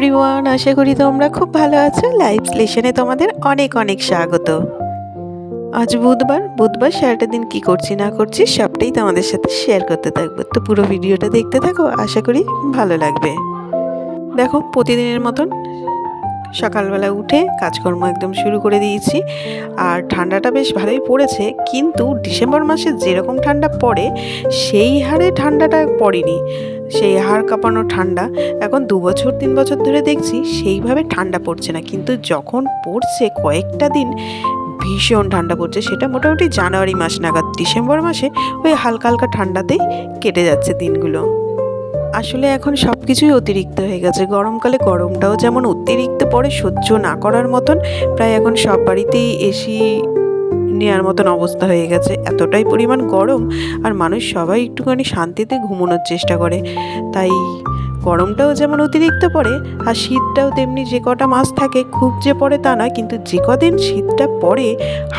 Everyone আশা করি তোমরা খুব ভালো আছো। লাইভ স্লেশনে তোমাদের অনেক অনেক স্বাগত। আজ বুধবার বুধবার সারাটা দিন কী করছি না করছি সবটাই তোমাদের সাথে শেয়ার করতে থাকব। তো পুরো ভিডিওটা দেখতে থাকো, আশা করি ভালো লাগবে। দেখো, প্রতিদিনের মতন সকালবেলা উঠে কাজকর্ম একদম শুরু করে দিয়েছি। আর ঠান্ডাটা বেশ ভালোই পড়েছে, কিন্তু ডিসেম্বর মাসে যেরকম ঠান্ডা পড়ে, সেই হারে ঠান্ডাটা পড়েনি। সেই হাড় কাঁপানো ঠান্ডা, এখন দু বছর, তিন বছর ধরে দেখছি সেইভাবে ঠান্ডা পড়ছে না। কিন্তু যখন পড়ছে কয়েকটা দিন, ভীষণ ঠান্ডা পড়ছে। সেটা মোটামুটি জানুয়ারি মাস নাগাদ। ডিসেম্বর মাসে ওই হালকা হালকা ঠান্ডাতেই কেটে যাচ্ছে দিনগুলো। আসলে এখন সব কিছুই অতিরিক্ত হয়ে গেছে। গরমকালে গরমটাও যেমন অতিরিক্ত পরে সহ্য না করার মতন প্রায় এখন সব বাড়িতেই এসি নেওয়ার মতন অবস্থা হয়ে গেছে। এতটাই পরিমাণ গরম আর মানুষ সবাই একটুখানি শান্তিতে ঘুমানোর চেষ্টা করে। তাই গরমটাও যেমন অতিরিক্ত পড়ে, আর শীতটাও তেমনি যে কটা মাস থাকে খুব যে পড়ে তা না কিন্তু যে কদিন শীতটা পড়ে,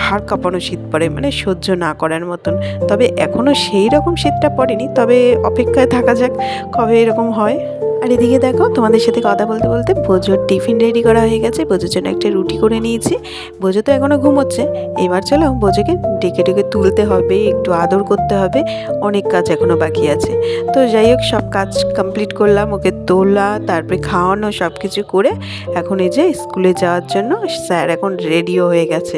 হাড় কাঁপানো শীত পড়ে মানে সহ্য না করার মতন। তবে এখনও সেই রকম শীতটা পড়েনি, তবে অপেক্ষায় থাকা যাক কবে এরকম হয়। আর এদিকে দেখো, তোমাদের সাথে কথা বলতে বলতে বোঝোর টিফিন রেডি করা হয়ে গেছে। বোঝোর জন্য একটা রুটি করে নিয়েছি। বোঝো তো এখনও ঘুমোচ্ছে। এবার চলো বোঝোকে ডেকে ডেকে তুলতে হবে, একটু আদর করতে হবে। অনেক কাজ এখনও বাকি আছে। তো যাই হোক, সব কাজ কমপ্লিট করলাম। ওকে তোলা, তারপরে খাওয়ানো সব কিছু করে এখন এই যে স্কুলে যাওয়ার জন্য স্যার এখন রেডিও হয়ে গেছে।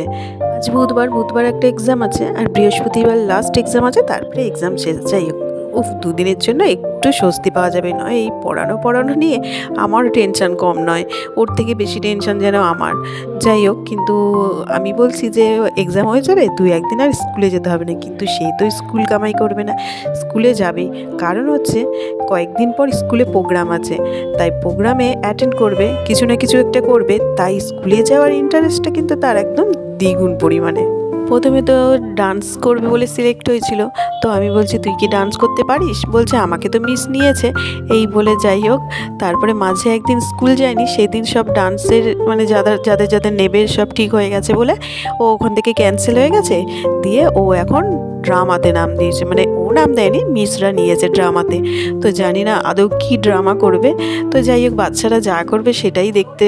আজ বুধবার বুধবার একটা এক্সাম আছে। আর বৃহস্পতিবার লাস্ট এক্সাম আছে, তারপরে এক্সাম শেষ। যাই হোক। উফ, দুদিনের জন্য একটু স্বস্তি পাওয়া যাবে। নয়, এই পড়ানো পড়ানো নিয়ে আমারও টেনশন কম নয়। ওর থেকে বেশি টেনশন যেন আমার। যাই হোক, কিন্তু আমি বলছি যে এক্সাম হয়ে যাবে দুই একদিন আর স্কুলে যেতে হবে না। কিন্তু সে তো স্কুল কামাই করবে না। স্কুলে যাবে। কারণ হচ্ছে কয়েকদিন পর স্কুলে প্রোগ্রাম আছে। তাই প্রোগ্রামে অ্যাটেন্ড করবে, কিছু না কিছু একটা করবে। তাই স্কুলে যাওয়ার ইন্টারেস্টটা কিন্তু তার একদম দ্বিগুণ পরিমাণে। প্রথমে তো ডান্স করবে বলে সিলেক্ট হয়েছিল। তো আমি বলছি, তুই কি ডান্স করতে পারিস? বলছে, আমাকে তো মিস নিয়েছে। এই বলে যাই হোক, তারপরে মাঝে একদিন স্কুল যায়নি, সেদিন সব ডান্সের মানে যাদের যাদের যাদের নেবে সব ঠিক হয়ে গেছে বলে ও ওখান থেকে ক্যান্সেল হয়ে গেছে। দিয়ে ও এখন ড্রামাতে নাম দিয়েছে। মানে ও নাম দেয়নি মিসরা নিয়েছে ড্রামাতে তো জানি না আদৌ কী ড্রামা করবে। তো যাই হোক, বাচ্চারা যা করবে সেটাই দেখতে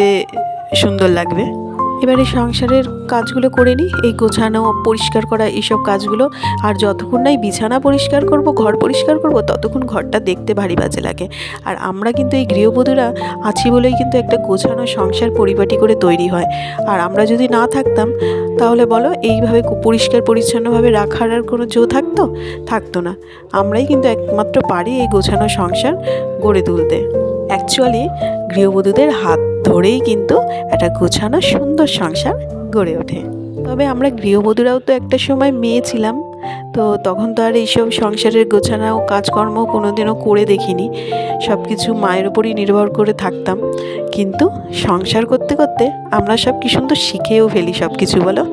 সুন্দর লাগবে। এবারে সংসারের কাজগুলো করে নিই এই গোছানো, পরিষ্কার করা, এইসব কাজগুলো। আর যতক্ষণ নাই বিছানা পরিষ্কার করব, ঘর পরিষ্কার করব, ততক্ষণ ঘরটা দেখতে ভারী বাজে লাগে। আর আমরা কিন্তু এই গৃহবধূরা আছি বলেই কিন্তু একটা গোছানো সংসার পরিপাটি করে তৈরি হয়। আর আমরা যদি না থাকতাম, তাহলে বলো, এইভাবে পরিষ্কার পরিচ্ছন্নভাবে রাখার আর কোনো জো থাকতো? থাকতো না। আমরাই কিন্তু একমাত্র পারি এই গোছানো সংসার গড়ে তুলতে। অ্যাকচুয়ালি গৃহবধূদের হাত ধরেই কিন্তু একটা গোছানো সুন্দর সংসার গড়ে ওঠে। তবে আমরা গৃহবধূরাও তো একটা সময় মেয়ে ছিলাম, তো তখন তো আর এইসব সংসারের গোছানো কাজকর্ম কোনোদিনও করে দেখিনি। সব কিছু মায়ের উপরই নির্ভর করে থাকতাম। কিন্তু সংসার করতে করতে আমরা সব কি সুন্দর শিখেও ফেলি সব কিছু বলো?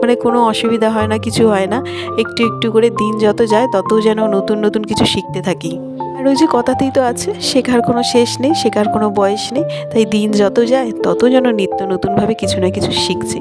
মানে কোনো অসুবিধা হয় না, কিছু হয় না। একটু একটু করে দিন যত যায়, তত যেন নতুন নতুন কিছু শিখতে থাকি। আর ওই যে কথাতেই তো আছে, শেখার কোনো শেষ নেই, শেখার কোনো বয়স নেই, তাই দিন যত যায়, তত যেন নিত্য নতুনভাবে কিছু না কিছু শিখছি।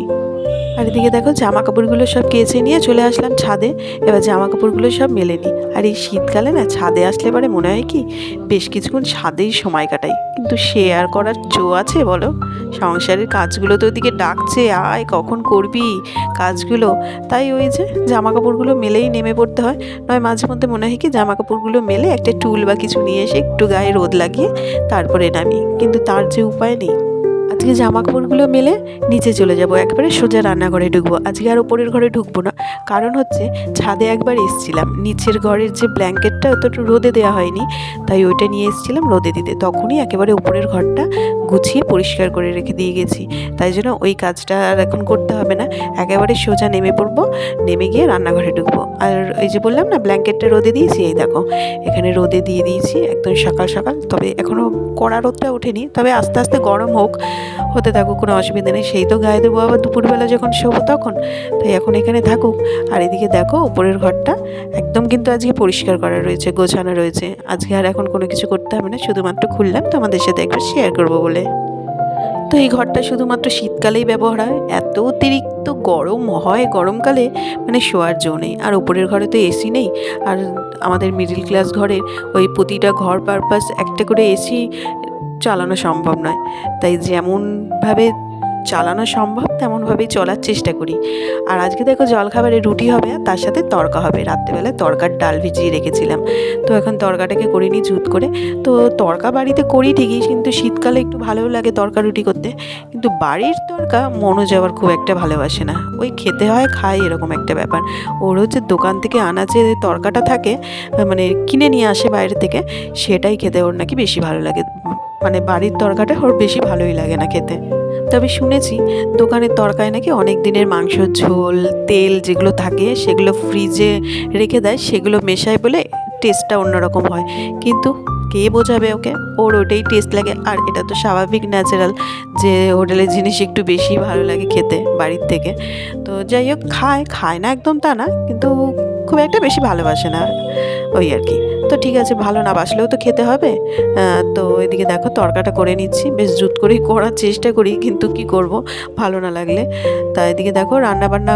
আর এদিকে দেখো জামা কাপড়গুলো সব কেচে নিয়ে চলে আসলাম ছাদে। এবার জামা কাপড়গুলো সব মেলে নিই। আর এই শীতকালে না, ছাদে আসলে পরে মনে হয় কি, বেশ কিছুক্ষণ ছাদেই সময় কাটাই। কিন্তু শেয়ার করার জো আছে বলো? সংসারের কাজগুলো তো ওদিকে ডাকছে, আয় কখন করবি কাজগুলো? তাই ওই যে জামা কাপড়গুলো মেলেই নেমে পড়তে হয়। নয়, মাঝে মধ্যে মনে হয় কি জামা কাপড়গুলো মেলে একটা টুল বা কিছু নিয়ে এসে একটু গায়ে রোদ লাগিয়ে তারপরে নামি। কিন্তু তার যে উপায় নেই। আজকে জামা কাপড়গুলো মেলে নিচে চলে যাব, একবারে সোজা রান্নাঘরে ঢুকবো। আজকে আর ওপরের ঘরে ঢুকবো না, কারণ হচ্ছে ছাদে একবার এসছিলাম। নিচের ঘরের যে ব্ল্যাঙ্কেটটা একটু রোদে দেওয়া হয়নি, তাই ওইটা নিয়ে এসেছিলাম রোদে দিতে। তখনই একেবারে উপরের ঘরটা গুছিয়ে পরিষ্কার করে রেখে দিয়ে গেছি। তাই জন্য ওই কাজটা আর এখন করতে হবে না, একেবারে সোজা নেমে পড়ব, নেমে গিয়ে রান্নাঘরে ঢুকবো। আর এই যে বললাম না, ব্ল্যাঙ্কেটটা রোদে দিয়েছি, এই দেখো, এখানে রোদে দিয়ে দিয়েছি, একদম সকাল সকাল। তবে এখনও কড়া রোদটা ওঠেনি, তবে আস্তে আস্তে গরম হোক হতে থাকুক, কোনো অসুবিধা নেই। সেই তো গায়ে দেবো আবার দুপুরবেলা যখন শোবো তখন। তাই এখন এখানে থাকুক। আর এদিকে দেখো, উপরের ঘরটা একদম কিন্তু আজকে পরিষ্কার করা রয়েছে, গোছানো রয়েছে। আজকে আর এখন কোনো কিছু করতে হবে না, শুধুমাত্র খুললাম, তোমাদের সাথে একবার শেয়ার করব বলে। তো এই ঘরটা শুধুমাত্র শীতকালেই ব্যবহার হয়। এত অতিরিক্ত গরম হয় গরমকালে মানে শোয়ার জো নেই। আর উপরের ঘরে তো এসি নেই। আর আমাদের মিডিল ক্লাস ঘরের ওই প্রতিটা ঘর পারপাস একটা করে এসি চালানো সম্ভব নয়। তাই যেমনভাবে চালানো সম্ভব, তেমনভাবেই চলার চেষ্টা করি। আর আজকে দেখো জলখাবারে রুটি হবে, আর তার সাথে তরকা হবে। রাত্রেবেলায় তরকার ডাল ভিজিয়ে রেখেছিলাম। তো এখন তরকাটাকে করে নিই জুত করে। তো তরকা বাড়িতে করি ঠিকই, কিন্তু শীতকালে একটু ভালোও লাগে তরকা রুটি করতে। কিন্তু বাড়ির তরকা মনোজ যাওয়ার খুব একটা ভালোবাসে না। ওই খেতে হয়, খায় এরকম একটা ব্যাপার। ওর হচ্ছে দোকান থেকে আনা যে তরকাটা থাকে মানে কিনে নিয়ে আসে বাইরে থেকে, সেটাই খেতে ওর নাকি বেশি ভালো লাগে। মানে বাড়ির তরকাটা ওর বেশি ভালোই লাগে না খেতে। তবে শুনেছি দোকানের তরকায় নাকি অনেক দিনের মাংস, ঝোল, তেল যেগুলো থাকে সেগুলো ফ্রিজে রেখে দেয়, সেগুলো মেশায় বলে টেস্টটা অন্যরকম হয়। কিন্তু কে বোঝাবে ওকে? ওর ওটাই টেস্ট লাগে। আর এটা তো স্বাভাবিক ন্যাচারাল যে হোটেলের জিনিস একটু বেশি ভালো লাগে খেতে বাড়ির থেকে। তো যাই হোক, খায় খায় না একদম তা না, কিন্তু খুব একটা বেশি ভালোবাসে না ওই আর কি। তো ঠিক আছে, ভালো না, বাসলেও তো খেতে হবে। তো এদিকে দেখো তরকাটা করে নিচ্ছি। বেশ জুত করেই করার চেষ্টা করি, কিন্তু কি করব? ভালো না লাগলে। তা এদিকে দেখো রান্নাবান্না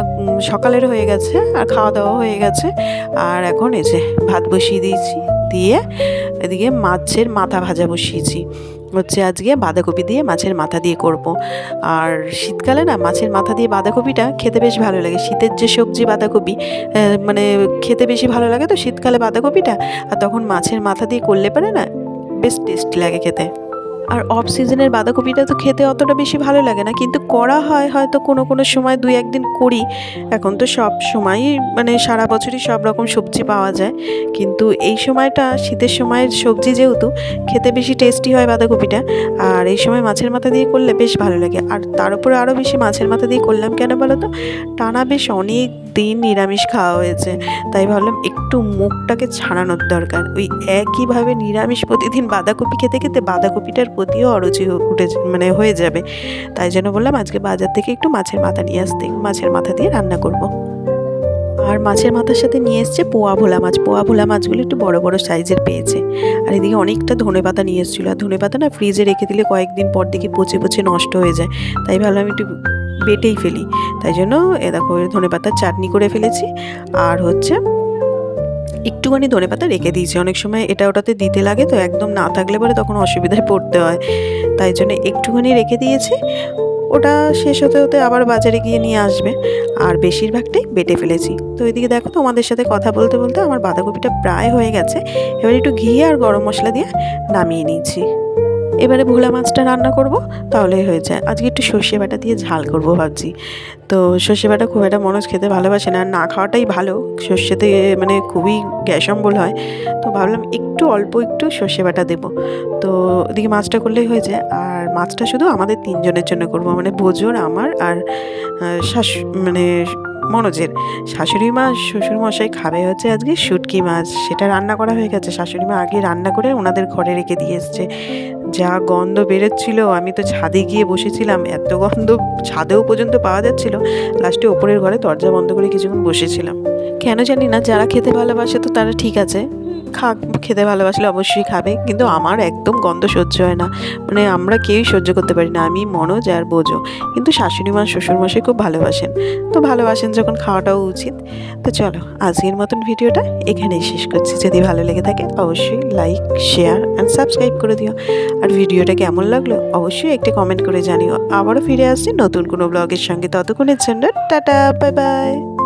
সকালের হয়ে গেছে, আর খাওয়া দাওয়া হয়ে গেছে। আর এখন এসে ভাত বসিয়ে দিয়েছি, দিয়ে এদিকে মাছের মাথা ভাজা বসিয়েছি। হচ্ছে আজকে বাঁধাকপি দিয়ে মাছের মাথা দিয়ে করব। আর শীতকালে না মাছের মাথা দিয়ে বাঁধাকপিটা খেতে বেশ ভালো লাগে। শীতের যে সবজি বাঁধাকপি মানে খেতে বেশি ভালো লাগে তো শীতকালে বাঁধাকপিটা। আর তখন মাছের মাথা দিয়ে করলে পারে না, বেশ টেস্টি লাগে খেতে। আর অফ সিজনের বাঁধাকপিটা তো খেতে অতটা বেশি ভালো লাগে না, কিন্তু করা হয় হয়তো কোনো কোনো সময় দুই একদিন করি। এখন তো সব সময়ই মানে সারা বছরই সব রকম সবজি পাওয়া যায়। কিন্তু এই সময়টা, শীতের সময়ের সবজি যেহেতু, খেতে বেশি টেস্টি হয় বাঁধাকপিটা। আর এই সময় মাছের মাথা দিয়ে করলে বেশ ভালো লাগে। আর তার উপরে আরও বেশি মাছের মাথা দিয়ে করলাম কেন বলো তো? টানা বেশ অনেক দিন নিরামিষ খাওয়া হয়েছে। তাই ভাবলাম একটু মুখটাকে ছাড়ানোর দরকার। ওই একইভাবে নিরামিষ প্রতিদিন বাঁধাকপি খেতে খেতে বাঁধাকপিটার প্রতিও অরুচি উঠে মানে হয়ে যাবে। তাই জন্য বললাম, আজকে বাজার থেকে একটু মাছের মাথা নিয়ে আসতে। মাছের মাথা দিয়ে রান্না করব। আর মাছের মাথার সাথে নিয়ে এসছে পোয়া ভোলা মাছ। পোয়া ভোলা মাছগুলো একটু বড় বড় সাইজের পেয়েছে। আর এদিকে অনেকটা ধনে পাতা নিয়ে এসেছিল। আর ধনে পাতা না ফ্রিজে রেখে দিলে কয়েকদিন পর দেখি পচে পচে নষ্ট হয়ে যায়। তাই ভাবলাম একটু বেটেই ফেলি। তাই জন্য এ দেখো ধনে পাতার চাটনি করে ফেলেছি। আর হচ্ছে একটুখানি ধনে পাতা রেখে দিয়েছি। অনেক সময় এটা ওটাতে দিতে লাগে, তো একদম না থাকলে পরে তখন অসুবিধায় পড়তে হয়। তাই জন্য একটুখানি রেখে দিয়েছি। ওটা শেষ হতে হতে আবার বাজারে গিয়ে নিয়ে আসবে। আর বেশিরভাগটাই বেটে ফেলেছি। তো এদিকে দেখো তোমাদের সাথে কথা বলতে বলতে আমার বাঁধাকপিটা প্রায় হয়ে গেছে। এবার একটু ঘি আর গরম মশলা দিয়ে নামিয়ে নিয়েছি। এবারে ভোলা মাছটা রান্না করব তাহলেই হয়ে যায়। আজকে একটু সর্ষে বাটা দিয়ে ঝাল করব ভাবছি। তো সর্ষে বাটা খুব একটা মনোজ খেতে ভালোবাসে না না খাওয়াটাই ভালো। সর্ষেতে মানে খুবই গ্যাস অম্বল হয়। তো ভাবলাম একটু অল্প একটু সর্ষে বাটা দেবো। তো ওদিকে মাছটা করলেই হয়ে যায়। আর মাছটা শুধু আমাদের তিনজনের জন্য করব। মানে বোজোর আমার আর শাশু মানে মনোজের। শাশুড়ি মা, শ্বশুরমশাই খাবে হচ্ছে আজকে শুটকি মাছ। সেটা রান্না করা হয়ে গেছে। শাশুড়ি মা আগে রান্না করে ওনাদের ঘরে রেখে দিয়ে এসছে। যা গন্ধ বেরোচ্ছিল, আমি তো ছাদে গিয়ে বসেছিলাম। এত গন্ধ ছাদেও পর্যন্ত পাওয়া যাচ্ছিল। লাস্টে ওপরের ঘরে দরজা বন্ধ করে কিছুক্ষণ বসেছিলাম। কেন জানি না, যারা খেতে ভালোবাসে তো তারা ঠিক আছে। খা, খেতে ভালোবাসলে অবশ্যই খাবে, কিন্তু আমার একদম গন্ধ সহ্য হয় না। মানে আমরা কেউই সহ্য করতে পারি না, আমি মনোজ আর বোঝো কিন্তু শাশুড়ি মা, শ্বশুরমশাই খুব ভালোবাসেন। তো ভালোবাসেন যখন খাওয়াটাও উচিত। তো চলো, আজকের মতন ভিডিওটা এখানেই শেষ করছি। যদি ভালো লেগে থাকে, অবশ্যই লাইক শেয়ার অ্যান্ড সাবস্ক্রাইব করে দিও। আর ভিডিওটা কেমন লাগল, অবশ্যই একটি কমেন্ট করে জানিও। আবারও ফিরে আসছি নতুন কোনো ব্লগের সঙ্গে। ততক্ষণের জন্য টাটা বাই বাই